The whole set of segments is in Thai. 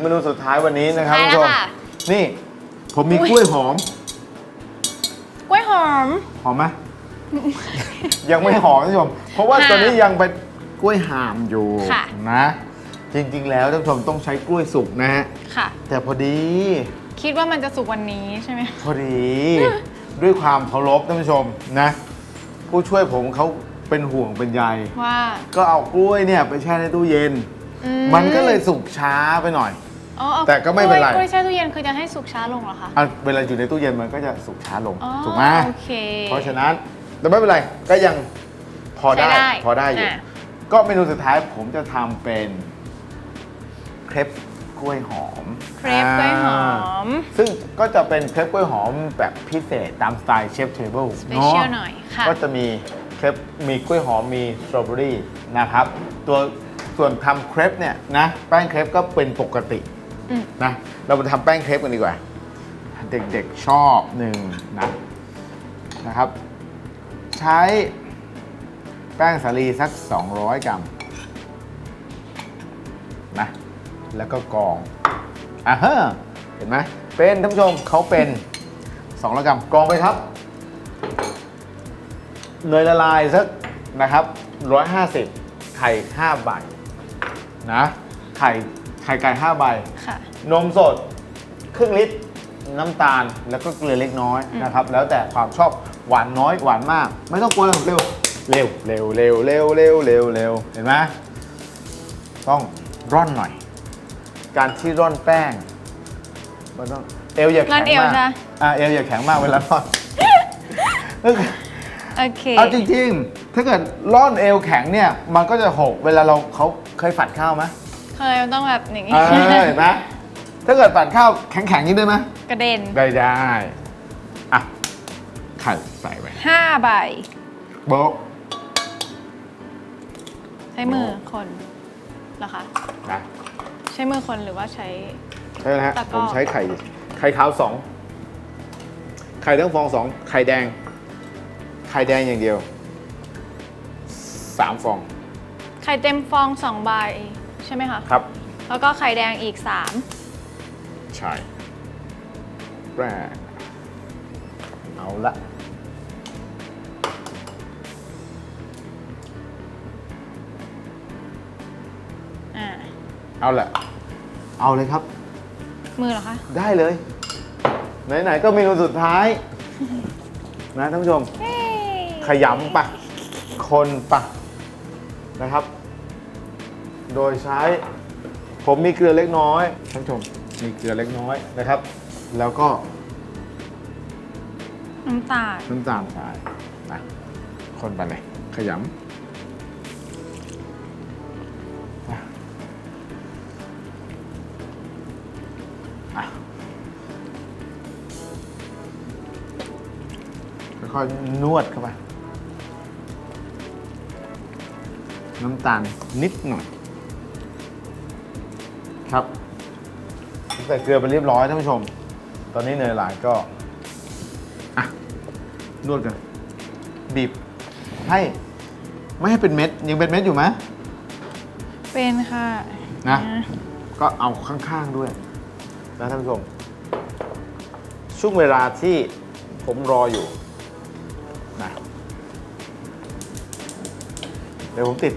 ครับถึงเมนูสุดท้ายวันนี้นะครับสุดคุณท้ายผู้ชมแล้วค่ะ นี่ ผมมีอุ๊ยกล้วยหอม กล้วยหอม หอมไหม ยังไม่หอมท่านผู้ชม เพราะว่าห่ามตัวนี้ยังเป็นกล้วยห่ามอยู่ค่ะ นะ จริงๆ แล้วท่านผู้ชมต้องใช้กล้วยสุกนะฮะ ค่ะ แต่พอดี คิดว่ามันจะสุกวันนี้ใช่ไหม พอดี ด้วยความเคารพท่านผู้ชมนะ ผู้ช่วยผมเขาเป็นห่วงเป็นใย ว่าก็เอากล้วยเนี่ยไปแช่ในตู้เย็น อืมันก็เลยสุกช้าไปหน่อย อ๋อเอาแต่ก็ไม่เป็นไรกล้วยกล้วยแช่ตู้เย็นคือจะให้สุกช้าลงเหรอคะ อะเวลาอยู่ในตู้เย็นมันก็จะสุกช้าลงอ๋อถูกไหมโอเคเพราะฉะนั้นแต่ไม่เป็นไรก็ยังพอได้ใช้ได้พอได้อยู่อะก็เมนูสุดท้ายผมจะทำเป็นเครปกล้วยหอมเครปกล้วยหอมาซึ่งก็จะเป็นเครปกล้วยหอมแบบพิเศษตามสไตล์เชฟเทเบิลสเปเชียลหน่อยค่ะ ก็จะมีเครปมีกล้วยหอมมีสตรอเบอรี่นะครับ ตัวส่วนทำเครปเนี่ยนะแป้งเครปก็เป็นปกติอืม นะเรามาทำแป้งเครปกันดีกว่า เด็กๆชอบหนึ่งนะนะครับ ใช้แป้งสาลีสัก 200 กรัมนะแล้วก็กรองอะเฮ้อเห็นไหมเป็นท่านผู้ชมเขาเป็น200กรัมกรองไปครับเนยละลายสักนะครับ 150 ไข่5ใบนะไข่ ไข่ไก่5ใบ ค่ะ นมสดครึ่งลิตร น้ำตาลแล้วก็เกลือเล็กน้อยอืมนะครับ แล้วแต่ความชอบหวานน้อยหวานมาก ไม่ต้องกลัวเร็วเร็วเร็วเร็วเร็วเร็วเร็วเร็วเห็นไหมต้องร่อนหน่อย การที่ร่อนแป้งมันต้องเอวอย่าร่แข็อนงเอวมากจ้ะอะเอวอย่าแข็งมากเวลาร่อน โอเค เอาจริงๆ ถ้าเกิดร่อนเอวแข็งเนี่ย มันก็จะหก เวลาเราเขาเคยฝัดข้าวไหม เคยมันต้องแบบอย่างนี้ เออเห็นไหมถ้าเกิดฝัดข้าวแข็งๆนี้ได้ไหมกระเด็นได้ได้อะไข่ใส่ไป5ใบ โบ๊ะใช้มือคนเหรอคะ นะใช้มือคนหรือว่าใช้ ใช่นะฮะตะกร้ผอมใช้ไข่ไข่ขาวสองไข่ทั้งฟองสองไข่แดง ไข่แดงอย่างเดียวสามฟอง ไข่เต็มฟอง2ใบใช่ไหมคะ ครับแล้วก็ไข่แดงอีก ใช่แปรเอาละ3 อ่า เอาละเอาเลยครับ มือเหรอคะ ได้เลย ไหน ๆ ก็เมนูสุดท้าย นะท่านผู้ชมเฮ้ขยำปะ คนปะนะครับ โดยใช้ ผมมีเกลือเล็กน้อยท่านผู้ชมมีเกลือเล็กน้อยนะครับ แล้วก็น้ำตาลน้ำตาลทรายนะคนไปเลยขยำอะอะค่อยๆนวดเข้าไป น้ำตาลนิดหน่อย ครับ ใส่เกลือไปเรียบร้อยท่านผู้ชม ตอนนี้เนยหลายก็อะนวดกันบีบให้ไม่ให้เป็นเม็ดยังเป็นเม็ดอยู่ไหมเป็นค่ะนะ ก็เอาข้างๆด้วยนะท่านผู้ชม ช่วงเวลาที่ผมรออยู่นะเดี๋ยวผมติด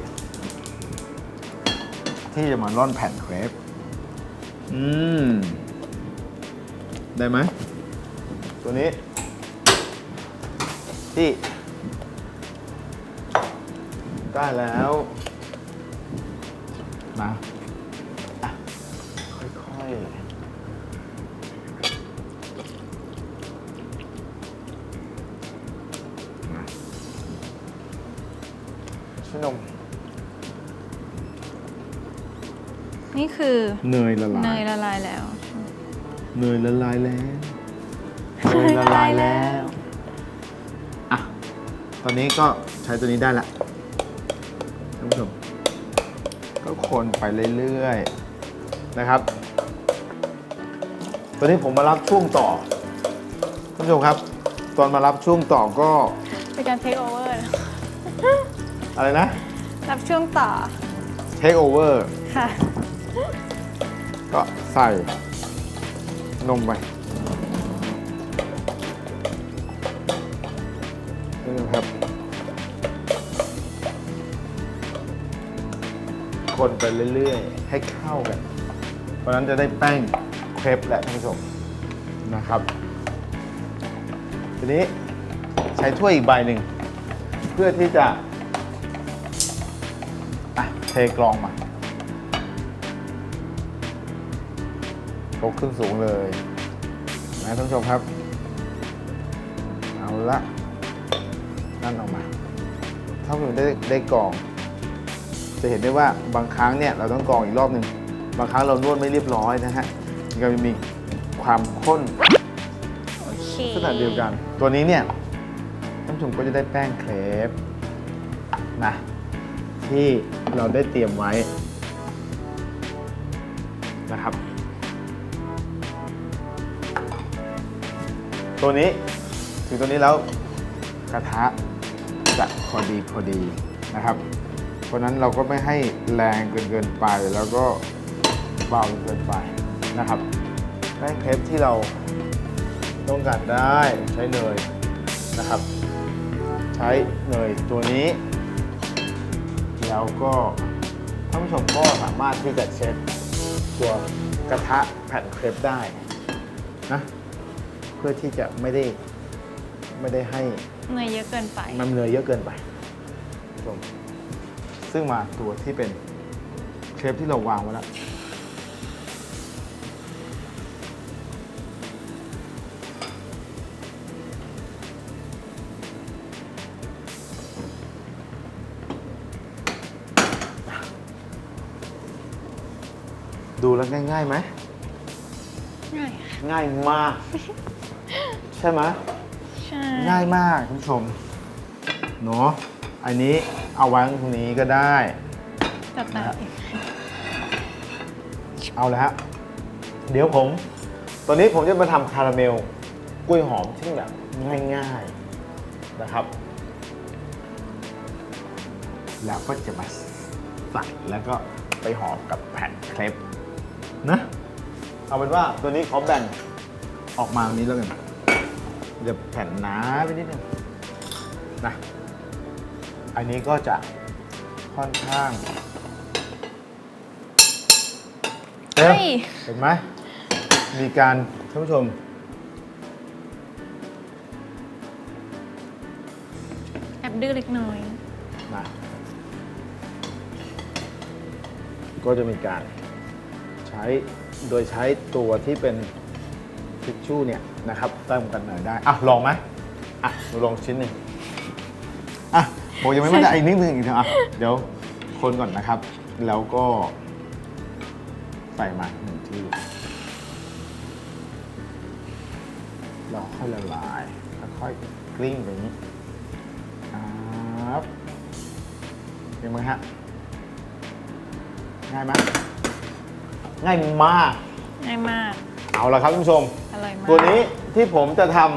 ที่จะมาร่อนแผ่นเครป อืม ได้ไหม ตัวนี้ที่ได้แล้วนะอะค่อยๆนะชินม นี่คือเนยละลายเนยละลายแล้วเนยละลายแล้วเนยละลายแล้วอะตอนนี้ก็ใช้ตัวนี้ได้ละท่านผู้ชมก็คนไปเรื่อยๆนะครับ ตอนนี้ผมมารับช่วงต่อท่านผู้ชมครับ ตอนมารับช่วงต่อก็เป็นการเทคโอเวอร์อะไรนะ รับช่วงต่อ take over ค่ะ ก็ใส่นมไปนี่นะครับ คนไปเรื่อยๆ ให้เข้ากัน เพราะนั้นจะได้แป้งเครปและท่านผู้ชมนะครับ ทีนี้ใช้ถ้วยอีกใบหนึ่ง เพื่อที่จะอะเทกรองมา โตขึ้นสูงเลยนะท่านผู้ชมครับ เอาละนั่นออกมา ถ้าคุณได้ได้กรอง จะเห็นได้ว่าบางครั้งเนี่ยเราต้องกรองอีกรอบหนึ่งบางครั้งเรานวดไม่เรียบร้อยนะฮะมันก็มีความข้นโอเคขนาดเดียวกัน ตัวนี้เนี่ยท่านผู้ชมก็จะได้แป้งเครปนะที่เราได้เตรียมไว้นะครับ ตัวนี้ถึงตัวนี้แล้วกระทะจะพอดีพอดีนะครับ เพราะนั้นเราก็ไม่ให้แรงเกินเกินไปแล้วก็เบาเกินไปนะครับแป้งเครปที่เราต้องการได้ใช้เนยนะครับ ใช้เนยตัวนี้ แล้วก็ท่านผู้ชมก็สามารถที่จะเช็ดตัวกระทะแผ่นเครปได้นะ พื่อที่จะไม่ได้ไม่ได้ให้เนยเยอะเกินไป มันเนยเยอะเกินไปท่านผู้ชมซึ่งมาตัวที่เป็นเครปที่เราวางไว้แล้วดูแล้วง่ายๆไหมง่ายค่ะง่ายมากใช่ไหมใช่ง่ายมากคุณผู้ชมเนาะอันนี้เอาไว้ตรงนี้ก็ได้จับตาอีกเอาละฮะเดี๋ยวผม ตอนนี้ผมจะมาทำคาราเมลกล้วยหอมที่แบบง่ายๆนะครับ แล้วก็จะมาใส่แล้วก็ไปหอมกับแผ่นเครปนะเอาเป็นว่าตัวนี้ขอแบ่งออกมาตรงนี้แล้วกัน จะแผ่นหนาไปนิดนึงนะอันนี้ก็จะค่อนข้างเฮ้ย เห็นไหมมีการท่านผู้ชม แอบดื้อเล็กน้อยนะก็จะมีการใช้โดยใช้ตัวที่เป็นทิ ชู่เนี่ยนะครับเติมกันหน่อยได้อะลองไหมอะลองชิ้นหนึ่งอะผมยังไม่มั่นใจอีกนิดนึงอีกนะอะเดี๋ยวคนก่อนนะครับ แล้วก็ใส่มาหนึ่งที่เราค่อยละลายค่อยๆกลิ้งแบบนี้ครับเห็นไหมฮะง่ายไหมง่ายมากง่ายมาก เอาละครับท่านผู้ชม ตัวนี้ที่ผมจะทำ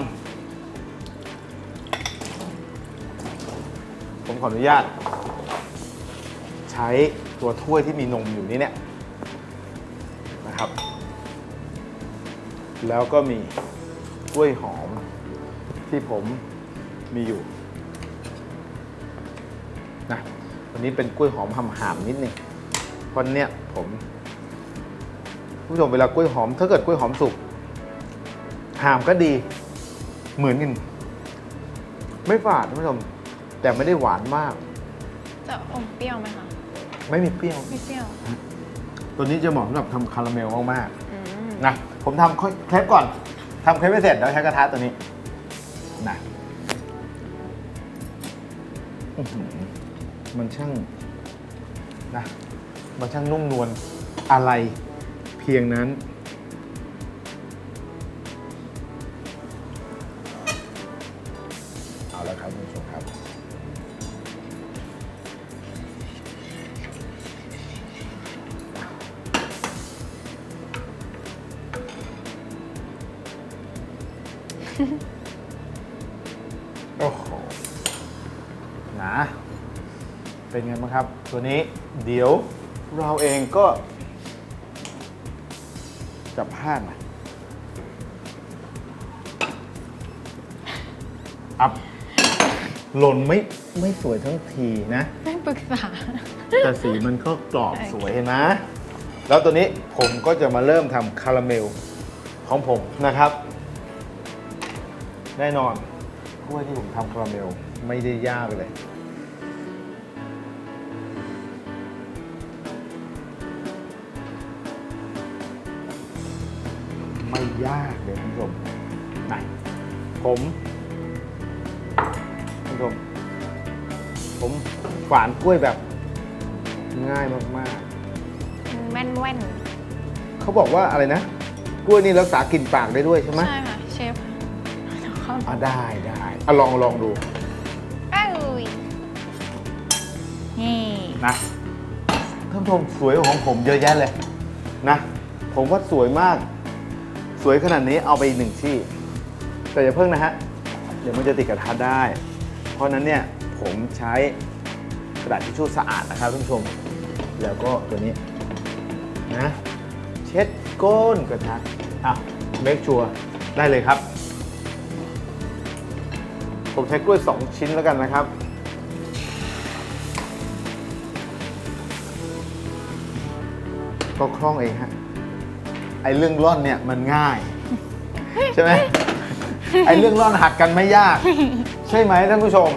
ผมขออนุญาต ใช้ตัวถ้วยที่มีนมอยู่นี่เนี่ยนะครับ แล้วก็มีกล้วยหอมที่ผมมีอยู่นะวันนี้เป็นกล้วยหอมหำๆนิดนึงเพราะเนี่ยผมผู้ชมเวลากล้วยหอม ถ้าเกิดกล้วยหอมสุก หามก็ดีเหมือนกันไม่ฝาดท่านผู้ชม แต่ไม่ได้หวานมาก จะอมเปรี้ยวไหมคะไม่มีเปรี้ยว ไม่เปรี้ยว ตัวนี้จะเหมาะสำหรับทำคาราเมลมากอืมๆนะผมทำเครปก่อนทำเครปไปเสร็จแล้วใช้กระทะตัวนี้นะอื้อหือมันช่างนะมันช่างนุ่มนวลอะไรเพียงนั้น เอาละครับคุณผู้ชมครับ โอ้โหนะเป็นไงบ้างครับ ตัวนี้เดี๋ยวเราเองก็จับผ้าหน่อ หล่นไม่ไม่สวยทั้งทีนะไม่ปรึกษา แต่สีมันก็กรอบโอเคสวยเห็นไหมแล้วตัวนี้ผมก็จะมาเริ่มทำคาราเมลของผมนะครับ แน่นอนกล้วยที่ผมทำคาราเมลไม่ได้ยากเลย ไม่ยากเลยท่านผู้ชมนะผมท่าน ผู้ชม ผมฝานกล้วยแบบ ง่ายมากแว่นแว่นๆ เขาบอกว่าอะไรนะ กล้วยนี่รักษากลิ่นปากได้ด้วยใช่ไหมใช่ค่ะ เชฟค่ะอะได้ได้อะลองลองดูเอ้ยนี่นะท่านผู้ชมสวยกว่าของผมเยอะแยะเลยนะ ผมว่าสวยมาก สวยขนาดนี้เอาไปอีกหนึ่งที่ แต่อย่าเพิ่งนะฮะ เดี๋ยวมันจะติดกระทะได้ เพราะนั้นเนี่ยผมใช้กระดาษทิชชู่สะอาดนะครับท่านผู้ชม แล้วก็ตัวนี้นะเช็ดก้นกระทะอะเมคชัวร์ได้เลยครับ ผมใช้กล้วย 2 ชิ้นแล้วกันนะครับก็คล่องเองฮะไอเรื่องร่อนเนี่ยมันง่าย ใช่ไหมไอเรื่องร่อนหักกันไม่ยาก ใช่ไหมท่านผู้ชม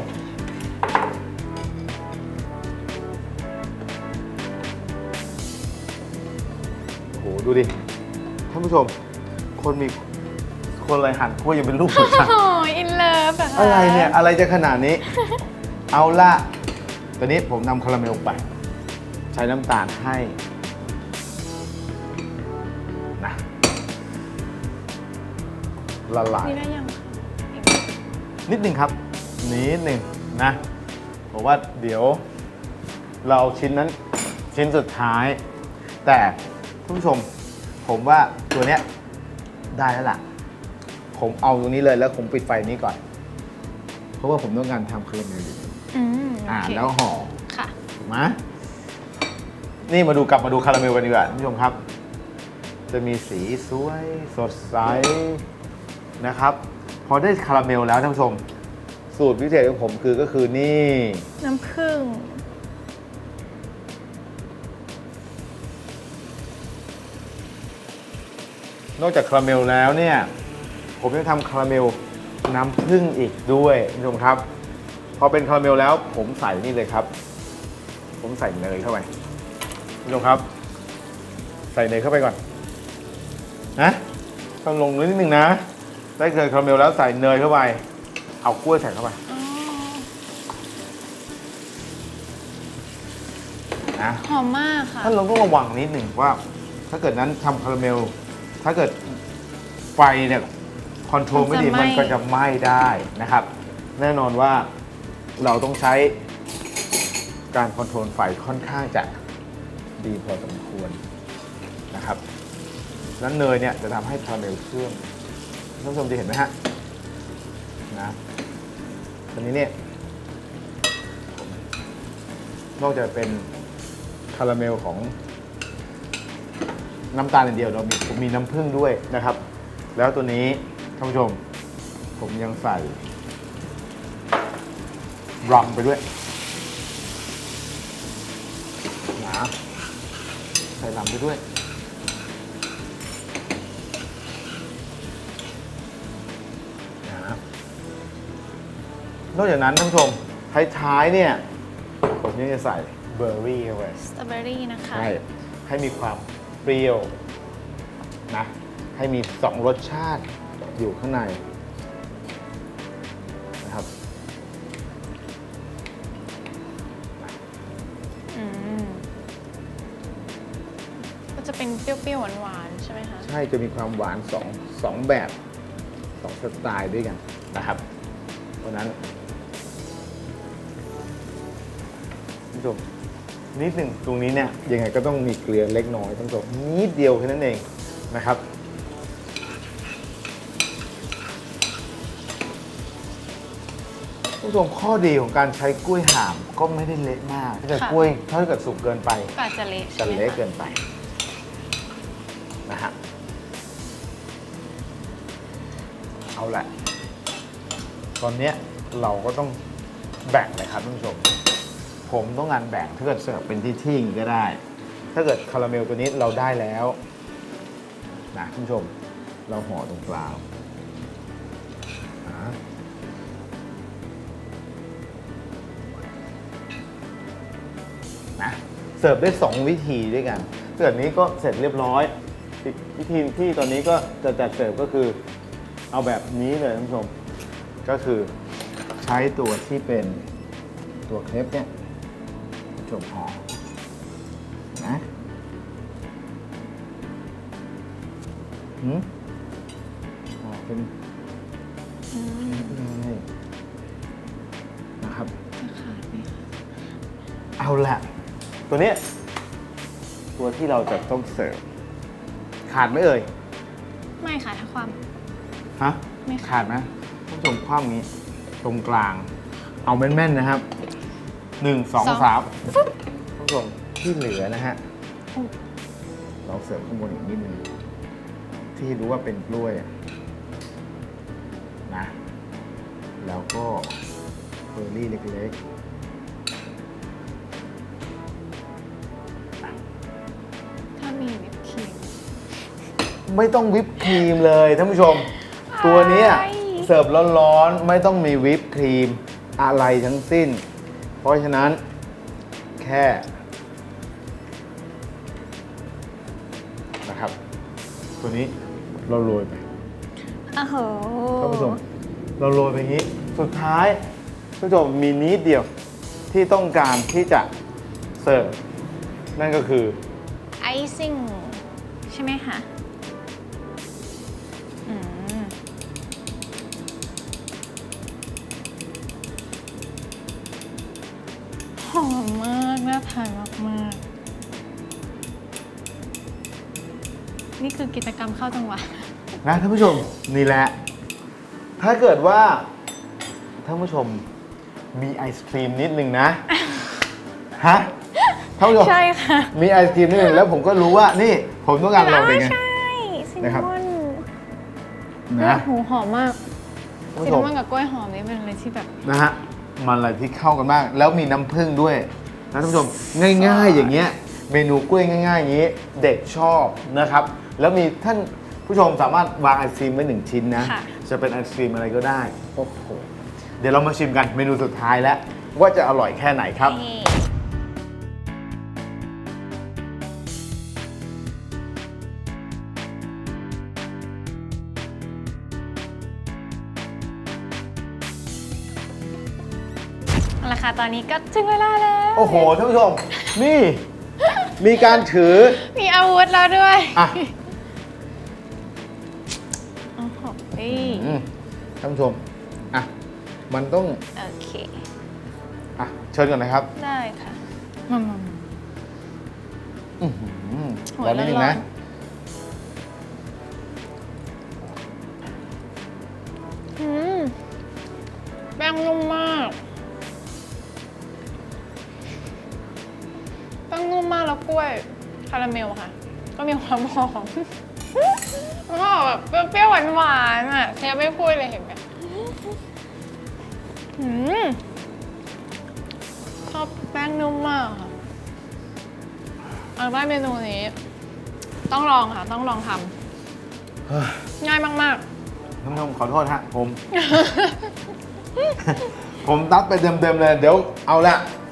โอ้โห ดูดิ ท่านผู้ชม คนมีคนอะไรหั่นกล้วยยังเป็นลูกหัวใจโอ้ยอินเลิฟอะคะอะไรเนี่ย อะไรจะขนาดนี้ เอาละตอนนี้ผมนำคาราเมลไป ใช้น้ำตาลให้นะละลาย นี่ได้ยัง นิดหนึ่งครับนิดหนึ่งนะผมว่าเดี๋ยวเราเอาชิ้นนั้นชิ้นสุดท้าย แต่ท่านผู้ชม ผมว่าตัวเนี้ยได้แล้วล่ะ ผมเอาตรงนี้เลยแล้วผมปิดไฟนี้ก่อน เพราะว่าผมต้องการทำคาราเมลอยู่อืมโออ่าเคแล้วห่อค่ะ ถูกไหมนี่มาดูกลับมาดูคาราเมลกันดีกว่าท่านผู้ชมครับ จะมีสีสวยสดใสนะครับ พอได้คาราเมลแล้วท่านผู้ชม สูตรพิเศษของผมคือก็คือนี่น้ำผึ้งนอกจากคาราเมลแล้วเนี่ย ผมยังทำคาราเมลน้ำผึ้งอีกด้วยท่านผู้ชมครับ พอเป็นคาราเมลแล้วผมใส่นี่เลยครับ ผมใส่เนยเข้าไปท่านผู้ชมครับ ใส่เนยเข้าไปก่อนนะต้องลงนิดนึงนะ ได้เนยคาราเมลแล้วใส่เนยเข้าไป เอากล้วยใส่เข้าไปอ๋อนะหอมมากค่ะท่านเราต้องระวังนิดหนึ่งว่า ถ้าเกิดนั้นทำคาราเมล ถ้าเกิดไฟเนี่ยคอนโทรลไม่ดีมันจะไหม้มันก็จะไหม้ได้นะครับ แน่นอนว่าเราต้องใช้การคอนโทรลไฟค่อนข้างจะดีพอสมควรนะครับ แล้วเนยเนี่ยจะทำให้คาราเมลเชื่อม ท่านผู้ชมจะเห็นไหมฮะนะตอนนี้เนี่ยนอกจากเป็นคาราเมลของน้ำตาลอย่างเดียวเรามีผมมีน้ำผึ้งด้วยนะครับ แล้วตัวนี้ท่านผู้ชม ผมยังใส่รัมไปด้วยนะใส่รัมไปด้วย นอกจากนั้นท่านผู้ชมท้ายๆเนี่ยผมยังจะใส่เบอร์รี่เข้าไปสตรอเบอรี่นะคะ ใช่ให้มีความเปรี้ยวนะให้มีสองรสชาติอยู่ข้างในนะครับอืมก็จะเป็นเปรี้ยวๆหวานๆใช่ไหมคะ ใช่จะมีความหวานสองสองแบบสองสไตล์ด้วยกันนะครับเพราะฉะนั้น ผู้ชมนิดหนึ่งตรงนี้เนี่ยยังไงก็ต้องมีเกลือเล็กน้อยท่านผู้ชมนิดเดียวแค่นั้นเองนะครับผู้ชมข้อดีของการใช้กล้วยห่ามก็ไม่ได้เละมากถ้าเกิดค่ะ กล้วยถ้าเกิดสุกเกินไปก็อาจจะเละจะใช่ไหมเละคะเกินไปนะฮะเอาละตอนเนี้ยเราก็ต้องแบ่งเลยครับท่านผู้ชม ผมต้องการแบ่งถ้าเกิดเสิร์ฟเป็นที่ที่อย่างนี้ก็ได้ ถ้าเกิดคาราเมลตัวนี้เราได้แล้วนะท่านผู้ชมเราห่อตรงกลางอ่านะเสิร์ฟได้2วิธีด้วยกันถ้าเกิดนี้ก็เสร็จเรียบร้อยอีกวิธีที่ตอนนี้ก็จะจัดเสิร์ฟก็คือเอาแบบนี้เลยท่านผู้ชม ก็คือใช้ตัวที่เป็นตัวเครปเนี่ย ท่านผู้ชมห่อนะหืมห่อเป็นเลยนะครับเอาละตัวเนี้ยตัวที่เราจะต้องเสิร์ฟขาดไหมเอ่ย ไม่ค่ะถ้าความ ฮะไม่ขาดไหมท่านผู้ชมคว่ำนี้ ตรงกลาง เอาแม่นๆนะครับ หนึ่งสองสามท่านผู้ชมที่เหลือนะฮะเราเสิร์ฟข้างบนอีกนิดนึงที่รู้ว่าเป็นกล้วยอะนะ แล้วก็เบอร์รี่เล็กถ้ามีวิปครีม ๆ ไม่ต้องวิปครีมเลยท่านผู้ชม ตัวเนี้ยอะไรเสิร์ฟร้อนๆ ไม่ต้องมีวิปครีมอะไรทั้งสิ้น เพราะฉะนั้นแค่นะครับ ตัวนี้เราโรยไปอ้าวโหท่านผู้ชมเราโรยไปอย่างนี้ สุดท้ายท่านผู้ชมมีนิดเดียวที่ต้องการที่จะเสิร์ฟนั่นก็คือ ไอซิ่ง ใช่ไหมคะ มมากน่าทานมากๆนี่คือกิจกรรมเข้าจังหวะ นะท่านผู้ชมนี่แหละ ถ้าเกิดว่าท่านผู้ชมมีไอศครีมนิดนึงนะ ฮะท่านผู้ชมใช่ค่ะ มีไอศครีมนิดนึงแล้วผมก็รู้ว่านี่ผมต้องการลองเป็นไง ใช่ซินนะครับนามอนนะโอ้โหหอมมากท่านซิผู้นชนามมอนกับกล้วยหอมนี่เป็นอะไรที่แบบ นะฮะ มันอะไรที่เข้ากันมาก แล้วมีน้ำผึ้งด้วยนะท่านผู้ชมง่าย ๆ อย่างเงี้ยเมนูกล้วยง่ายๆอย่างงี้ เด็กชอบนะครับ แล้วมีท่านผู้ชมสามารถวางไอศครีมไว้หนึ่งชิ้นนะ ค่ะ จะเป็นไอศครีมอะไรก็ได้โอ้โหเดี๋ยวเรามาชิมกันเมนูสุดท้ายแล้วว่าจะอร่อยแค่ไหนครับ นี่ ตอนนี้ก็ถึงเวลาแล้ว โอ้โหท่านผู้ชม นี่ มีการถือ มีอาวุธแล้วด้วยอะ โอ้โหนี่อืมท่านผู้ชม อะ มันต้อง โอเค อะ เชิญก่อนนะครับได้ค่ะ มามามา อื้อหือโหยร้อนนิดนึงร้อนะ น อืมแป้งนุ่มมาก งนุ่มมากแล้วกล้วยคาราเมลค่ะ ก็มีความหอมแล้วก็แบบเปรี้ยวๆหวานๆอะเชฟไม่พูดเลยเห็นไหมอืมชอบแป้งนุ่มมากค่ะเอาเป็นว่าเมนูนี้ ต้องลองค่ะ ต้องลองทำง่ายมากท่านผู้ชมขอโทษฮะผม ผมตัดไปเต็มๆเลย เดี๋ยวเอาละๆ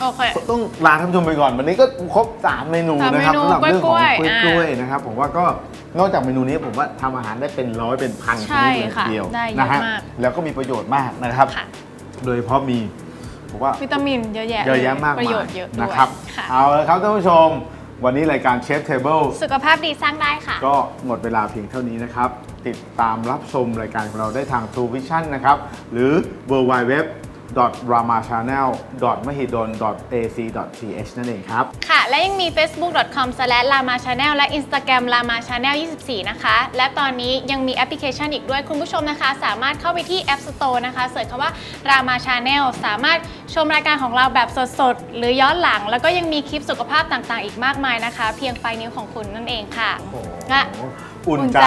โอเค ต้องลาท่านผู้ชมไปก่อน วันนี้ก็ครบ 3 เมนูสามนะครับเมนูสำหรับเรื่องของกล้วยกล้วยๆกล้วยอ่านะครับผมว่าก็นอกจากเมนูนี้ผมว่าทำอาหารได้เป็นร้อยเป็นพันชใช่นิดเลยทีค่ะเดียวได้เยอะนะฮะมากแล้วก็มีประโยชน์มากนะครับค่ะโดยเฉพาะมีผมว่าวิตามินเยอะแยะเยอะแยะมากประมาโยยชน์เยอะด้วยนะครับค่ะเอาละครับท่านผู้ชม วันนี้รายการเชฟเทเบิลสุขภาพดีสร้างได้ค่ะ ก็หมดเวลาเพียงเท่านี้นะครับ ติดตามรับชมรายการของเราได้ทาง True Vision นะครับ หรือ w w w r a m a c h a n n e l m h i d o n a c th นั่นเองครับ ค่ะ และยังมี facebook.com/lamachannel และ Instagram lamachannel 24 นะคะ และตอนนี้ยังมีแอปพลิเคชันอีกด้วยคุณผู้ชมนะคะ สามารถเข้าไปที่ App Store นะคะเสิร์ชคำว่า Rama Channel สามารถชมรายการของเราแบบสดๆ หรือย้อนหลัง แล้วก็ยังมีคลิปสุขภาพต่างๆ อีกมากมายนะคะ เพียงปลายนิ้วของคุณนั่นเองค่ะและอุ่นใจ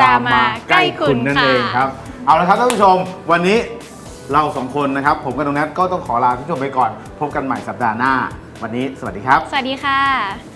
รามาใกล้คุณนั่นเองครับ เอาละครับท่านผู้ชมวันนี้ เราสองคนนะครับ ผมกับน้องนัทก็ต้องขอลาท่านผู้ชมไปก่อน พบกันใหม่สัปดาห์หน้า วันนี้สวัสดีครับ สวัสดีค่ะ